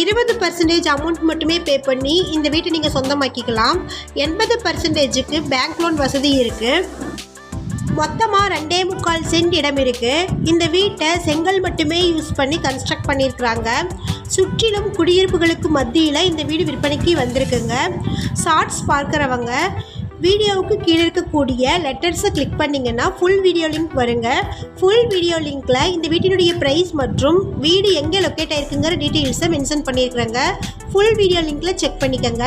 இருபது percentage amount மட்டுமே பே பண்ணி இந்த வீட்டை நீங்கள் சொந்தமாக்கிக்கலாம். எண்பது பர்சன்டேஜுக்கு பேங்க் லோன் வசதி இருக்குது மொத்தமாக ரெண்டே முக்கால் சென்ட் இடம் இருக்குது இந்த வீட்டை செங்கல் மட்டுமே யூஸ் பண்ணி கன்ஸ்ட்ரக்ட் பண்ணியிருக்கிறாங்க. சுற்றிலும் குடியிருப்புகளுக்கு மத்தியில் இந்த வீடு விற்பனைக்கு வந்திருக்குங்க. ஷார்ட்ஸ் பார்க்குறவங்க வீடியோவுக்கு கீழே இருக்கக்கூடிய லெட்டர்ஸை கிளிக் பண்ணிங்கன்னா ஃபுல் வீடியோ லிங்க் வருங்க. ஃபுல் வீடியோ லிங்க்கில் இந்த வீட்டினுடைய ப்ரைஸ் மற்றும் வீடு எங்கே லொக்கேட் ஆயிருக்குங்கிற டீட்டெயில்ஸை மென்ஷன் பண்ணியிருக்கிறேங்க. ஃபுல் வீடியோ லிங்க்கில் செக் பண்ணிக்கோங்க.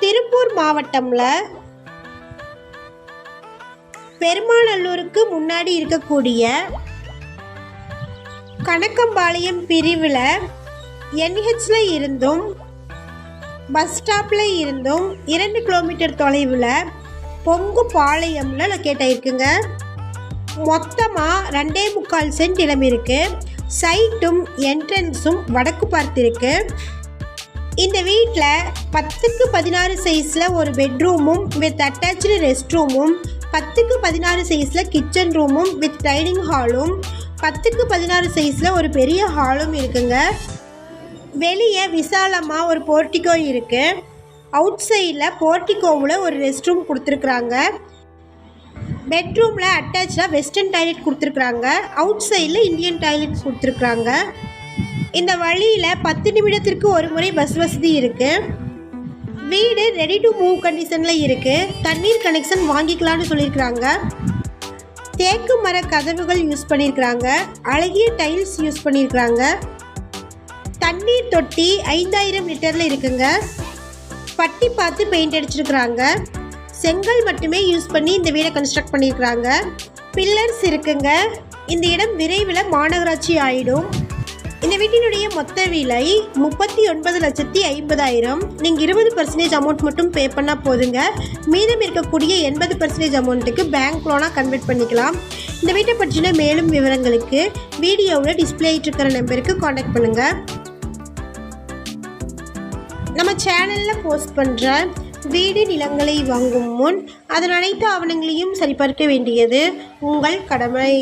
திருப்பூர் மாவட்டம்ல பெருமாநல்லூருக்கு முன்னாடி இருக்கக்கூடிய கணக்கம்பாளையம் பிரிவில் என்ஹெச்ல இருந்தும் பஸ் ஸ்டாப்பில் இருந்தும் இரண்டு கிலோமீட்டர் தொலைவில் பொங்கு பாளையம்ல லொக்கேட் ஆயிருக்குங்க. மொத்தமாக ரெண்டே முக்கால் சென்ட் இடம் இருக்குது சைட்டும் என்ட்ரன்ஸும் வடக்கு பார்த்திருக்கு. இந்த வீட்டில் பத்துக்கு பதினாறு சைஸில் ஒரு பெட்ரூமும் வித் அட்டாச்சு ரெஸ்ட் ரூமும் பத்துக்கு பதினாறு சைஸில் கிச்சன் ரூமும் வித் டைனிங் ஹாலும் பத்துக்கு பதினாறு சைஸில் ஒரு பெரிய ஹாலும் இருக்குங்க. வெளியே விசாலமாக ஒரு போர்ட்டிகோ இருக்குது அவுட் சைடில் போர்ட்டிகோவில் ஒரு ரெஸ்ட் ரூம் கொடுத்துருக்குறாங்க. பெட்ரூமில் அட்டாச்சாக வெஸ்டர்ன் டாய்லெட் கொடுத்துருக்குறாங்க. அவுட் சைடில் இந்தியன் டாய்லெட் கொடுத்துருக்குறாங்க. இந்த வழியில் பத்து நிமிடத்திற்கு ஒரு முறை பஸ் வசதி இருக்குது வீடு ரெடி டு மூவ் கண்டிஷனில் இருக்குது தண்ணீர் கனெக்ஷன் வாங்கிக்கலான்னு சொல்லியிருக்கிறாங்க. தேக்கு மர கதவுகள் யூஸ் பண்ணியிருக்கிறாங்க. அழகிய டைல்ஸ் யூஸ் பண்ணியிருக்கிறாங்க. தண்ணீர் தொட்டி ஐந்தாயிரம் லிட்டரில் இருக்குங்க. பட்டி பார்த்து பெயிண்ட் அடிச்சிருக்கிறாங்க. செங்கல் மட்டுமே யூஸ் பண்ணி இந்த வீடை கன்ஸ்ட்ரக்ட் பண்ணியிருக்கிறாங்க. பில்லர்ஸ் இருக்குங்க. இந்த இடம் விரைவில் மாநகராட்சி ஆகிடும் இந்த வீட்டினுடைய மொத்த விலை முப்பத்தி ஒன்பது லட்சத்தி ஐம்பதாயிரம். நீங்கள் இருபது பர்சன்டேஜ் அமௌண்ட் மட்டும் பே பண்ணால் போதுங்க. மீதம் இருக்கக்கூடிய எண்பது பர்சன்டேஜ் அமௌண்ட்டுக்கு பேங்க் லோனாக கன்வெர்ட் பண்ணிக்கலாம். இந்த வீட்டை பற்றின மேலும் விவரங்களுக்கு வீடியோவில் டிஸ்பிளே ஆகிட்டு இருக்கிற நம்பருக்கு காண்டாக்ட் பண்ணுங்கள் நம்ம சேனலில் போஸ்ட் பண்ணுற வீடு நிலங்களை வாங்கும் முன் அதன் அனைத்து ஆவணங்களையும் சரிபார்க்க வேண்டியது உங்கள் கடமை.